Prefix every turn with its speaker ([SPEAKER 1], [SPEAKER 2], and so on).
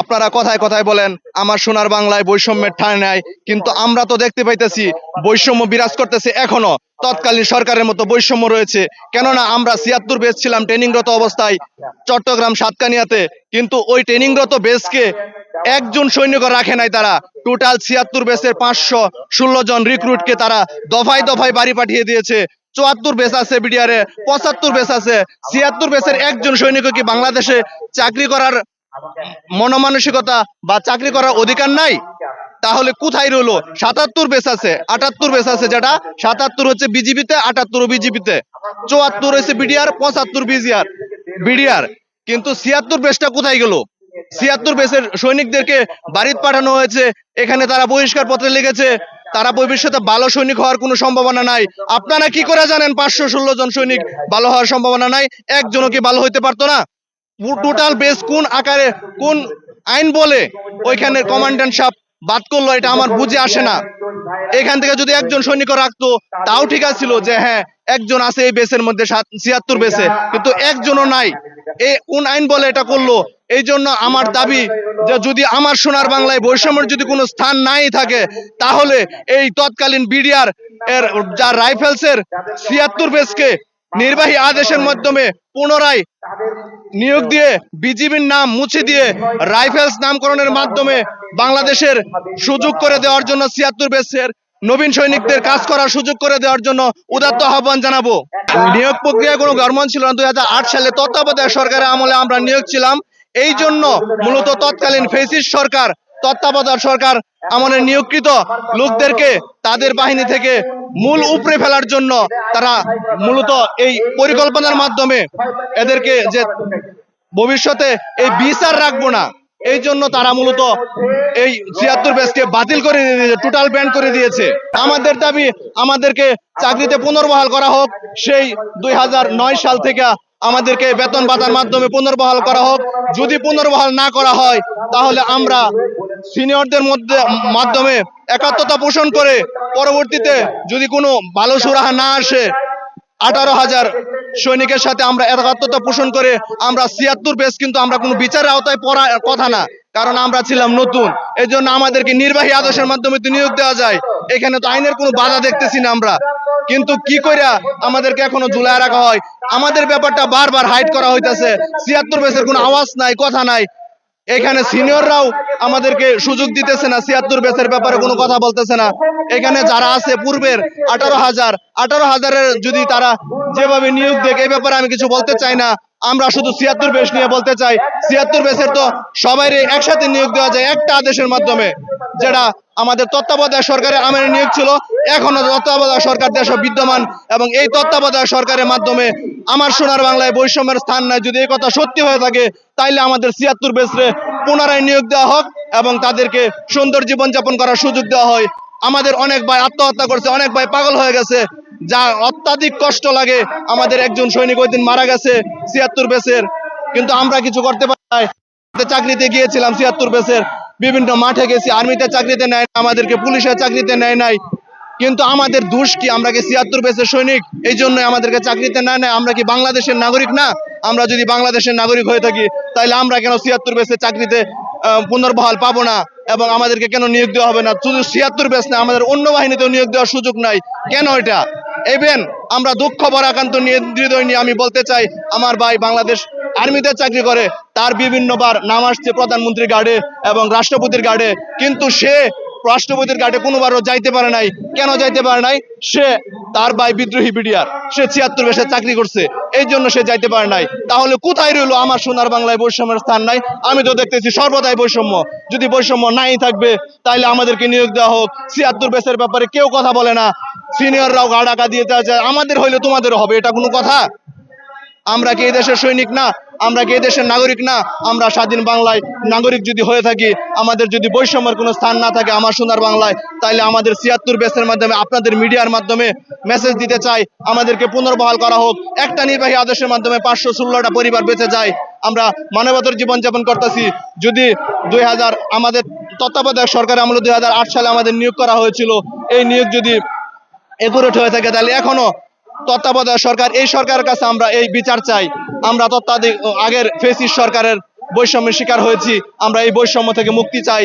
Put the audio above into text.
[SPEAKER 1] আপনারা কথায় কথায় বলেন, আমার সোনার বাংলায় বৈষম্যের ঠাঁই নাই, কিন্তু আমরা তো দেখতে পাইতেছি বৈষম্য বিরাজ করতেছে এখনও। তৎকালীন সরকারের মতো বৈষম্য রয়েছে। কেননা আমরা ছিয়াত্তর বেস ছিলাম ট্রেনিংরত অবস্থায়, চট্টগ্রাম সাতকানিয়াতে, কিন্তু ওই ট্রেনিংরত বেসকে একজন সৈনিক রাখে নাই তারা। টোটাল ছিয়াত্তর বেসের পাঁচশো ষোলো জন রিক্রুটকে তারা দফায় দফায় বাড়ি পাঠিয়ে দিয়েছে। চুয়াত্তর বেস আছে বিডিআরে পঁচাত্তর বেস আছে। ছিয়াত্তর বেসের একজন সৈনিক কি বাংলাদেশে চাকরি করার মনমানসিকতা বা চাকরি করার অধিকার নাই? তাহলে কোথায় রইল? সাতাত্তর বেস আছে, আটাত্তর বেস আছে যেটা। সাতাত্তর হচ্ছে বিজিবিতে আটাত্তর বিজিবিতে চুয়াত্তর হচ্ছে বিডিআর পঁচাত্তর বিজিআর বিডিআর কিন্তু ছিয়াত্তর বেসটা কোথায় গেল? ছিয়াত্তর বেসের সৈনিকদেরকে বাড়িতে পাঠানো হয়েছে। এখানে তারা বহিষ্কার পত্রে লিখেছে, তারা ভবিষ্যতে ভালো সৈনিক হওয়ার কোনো সম্ভাবনা নাই। আপনারা কি করে জানেন পাঁচশো ষোলো জন সৈনিক ভালো হওয়ার সম্ভাবনা নাই? একজনও কি ভালো হইতে পারতো না? টোটাল বেস কোন আকারে, কোন আইন বলে ওইখানে কমান্ড্যান্ট সাহেব বাদ করল, এটা আমার বুঝে আসে না। এখান থেকে যদি একজন সৈনিক রাখতো, তাও ঠিক আছিল যে হ্যাঁ একজন আছে এই বেসের মধ্যে ছিয়াত্তর বেসে কিন্তু একজনও নাই। এই কোন আইন বলে এটা করল? এই জন্য আমার দাবি যে, যদি আমার সোনার বাংলায় বৈষম্যের যদি কোনো স্থান নাই থাকে, তাহলে এই তৎকালীন বিডিআর এর যা রাইফেলসের ছিয়াত্তর বেসকে নির্বাহী আদেশের মাধ্যমে পুনরায় নিয়োগ দিয়ে বিজিবির নাম মুছে দিয়ে রাইফেলস নামকরণের মাধ্যমে বাংলাদেশের সুযোগ করে দেওয়ার জন্য ছিয়াত্তর বেসের নবীন সৈনিকদের কাজ করার সুযোগ করে দেওয়ার জন্য উদাত্ত আহ্বান জানাব। নিয়োগ প্রক্রিয়া কোনো গরমান ছিল না, দুই হাজার আট সালে তত্ত্বাবধায়ক সরকারের আমলে আমরা নিয়োগ ছিলাম। এই জন্য মূলত তৎকালীন ফেসিস সরকার তত্ত্বাবধায়ক সরকার আমলে নিয়োগকৃত লোকদেরকে তাদের বাহিনী থেকে মূল উপড়ে ফেলার জন্য তারা মূলত এই পরিকল্পনার মাধ্যমে এদেরকে যে ভবিষ্যতে এই বিচার রাখব না, এই জন্য তারা মূলত এই ছিয়াত্তর বেসকে বাতিল করে দিয়েছে টোটাল ব্যান করে দিয়েছে। আমাদের দাবি, আমাদেরকে চাকরিতে পুনর্বহাল করা হোক, সেই দুই হাজার নয় সাল থেকে আমাদেরকে বেতন ভাতার মাধ্যমে পুনর্বহাল করা হোক। যদি পুনর্বহাল না করা হয়, তাহলে আমরা সিনিয়রদের মধ্যে মাধ্যমে একাত্মতা পোষণ করে পরবর্তীতে যদি কোনো ভালো সুরাহা না আসে, আঠারো হাজার সৈনিকের সাথে আমরা একাত্মতা পোষণ করে আমরা ছিয়াত্তর বেস কিন্তু আমরা কোনো বিচারের আওতায় পড়া কথা না, কারণ আমরা ছিলাম নতুন। এই জন্য আমাদেরকে নির্বাহী আদেশের মাধ্যমে নিয়োগ দেওয়া যায়। এখানে তো আইনের কোনো বাধা দেখতেছি না আমরা। কিন্তু কি কইরা আমাদেরকে এখনও ঝুলায় রাখা হয়? আমাদের ব্যাপারটা বারবার হাইড করা হইতেছে। ছিয়াত্তর বেসের কোনো আওয়াজ নাই, কথা নাই। এখানে সিনিয়ররাও আমাদেরকে সুযোগ দিতেছে না, ছিয়াত্তর বেসের ব্যাপারে কোনো কথা বলতেছে না। এখানে যারা আছে পূর্বের আঠারো হাজার, আঠারো হাজারের যদি তারা যেভাবে নিয়োগ দেখ এই ব্যাপারে আমি কিছু বলতে চাই না। আমরা শুধু ছিয়াত্তর বেস নিয়ে বলতে চাই, ছিয়াত্তর বেসের তো সবাই একসাথে নিয়োগ দেওয়া যায়, একটা আদেশের মাধ্যমে, যেটা আমাদের তত্ত্বাবধায়ক সরকারের আমের নিয়োগ ছিল। এখনও তত্ত্বাবধায়ক সরকার দেশে বিদ্যমান এবং এই তত্ত্বাবধায়ক সরকারের মাধ্যমে আমার সোনার বাংলায় বৈষম্যের স্থান নাই। যদি এই কথা সত্যি হয়ে থাকে তাইলে আমাদের ছিয়াত্তর বেসরে পুনরায় নিয়োগ দেওয়া হোক এবং তাদেরকে সুন্দর জীবনযাপন করার সুযোগ দেওয়া হয়। আমাদের অনেক ভাই আত্মহত্যা করছে অনেক ভাই পাগল হয়ে গেছে যা অত্যাধিক কষ্ট লাগে। আমাদের একজন সৈনিক ওই দিন মারা গেছে ছিয়াত্তর বেসের কিন্তু আমরা কিছু করতে পারি। চাকরিতে গিয়েছিলাম ছিয়াত্তর বেসের বিভিন্ন মাঠে গেছি আর্মিতে চাকরিতে নেয় না, আমাদেরকে পুলিশের চাকরিতে নেয় নাই। কিন্তু আমাদের দোষ কি? আমরা কি ছিয়াত্তর বেসের সৈনিক? এই জন্য আমাদেরকে চাকরিতে না নেয়। আমরা কি বাংলাদেশের নাগরিক না? আমরা যদি বাংলাদেশের নাগরিক হয়ে থাকি তাহলে আমরা কেন ছিয়াত্তর বেসের চাকরিতে পুনর্বহাল পাবো না? এবং আমাদেরকে কেন নিয়োগ দেওয়া হবে না? শুধু ছিয়াত্তর বেস না, আমাদের অন্য বাহিনীতেও নিয়োগ দেওয়ার সুযোগ নাই। কেন এটা? এবেন আমরা দুঃখ, বরাকান্ত নিয়ে নিয়ে আমি বলতে চাই, আমার ভাই বাংলাদেশ আর্মিতে চাকরি করে, তার বিভিন্নবার নাম আসছে প্রধানমন্ত্রী গার্ডে এবং রাষ্ট্রপতির গার্ডে। কিন্তু সে রাষ্ট্রপতির গার্ডে কোনোবারও যাইতে পারে নাই। কেন যাইতে পারে নাই? সে তার ভাই বিদ্রোহী বিডিআর। সে ছিয়াত্তর বেশে চাকরি করছে। এই জন্য সে যাইতে পারে নাই। তাহলে কোথায় রইল? আমার সোনার বাংলায় বৈষম্যের স্থান নাই। আমি তো দেখতেছি সর্বদাই বৈষম্য। যদি বৈষম্য নাই থাকবে তাহলে আমাদেরকে নিয়োগ দেওয়া হোক। ছিয়াত্তর বেসের ব্যাপারে কেউ কথা বলে না। সিনিয়ররাও গা ডাকা দিয়ে যায় আমাদের হইলে তোমাদেরও হবে, এটা কোনো কথা? আমরা কি এই দেশের সৈনিক না? আমরা কি দেশের নাগরিক না? আমরা স্বাধীন বাংলায় নাগরিক যদি হয়ে থাকি, আমাদের যদি বৈষম্যের কোনো স্থান না থাকে আমার সোনার বাংলায় তাহলে আমাদের ছিয়াত্তর বেসের মাধ্যমে, আপনাদের মিডিয়ার মাধ্যমে মেসেজ দিতে চাই, আমাদেরকে পুনর্বহাল করা হোক। একটা নির্বাহী আদেশের মাধ্যমে পাঁচশো ষোলোটা পরিবার বেঁচে যায়। আমরা মানবতার জীবনযাপন করতেছি। যদি দুই হাজার, আমাদের তত্ত্বাবধায়ক সরকার আমলে দুই হাজার আট সালে আমাদের নিয়োগ করা হয়েছিল, এই নিয়োগ যদি একুরেট হয়ে থাকে তাহলে এখনও তত্ত্বাবধায়ক সরকার, এই সরকারের কাছে আমরা এই বিচার চাই। আমরা তত্ত্বাধিক আগের ফেসিস সরকারের বৈষম্যের শিকার হয়েছি। আমরা এই বৈষম্য থেকে মুক্তি চাই।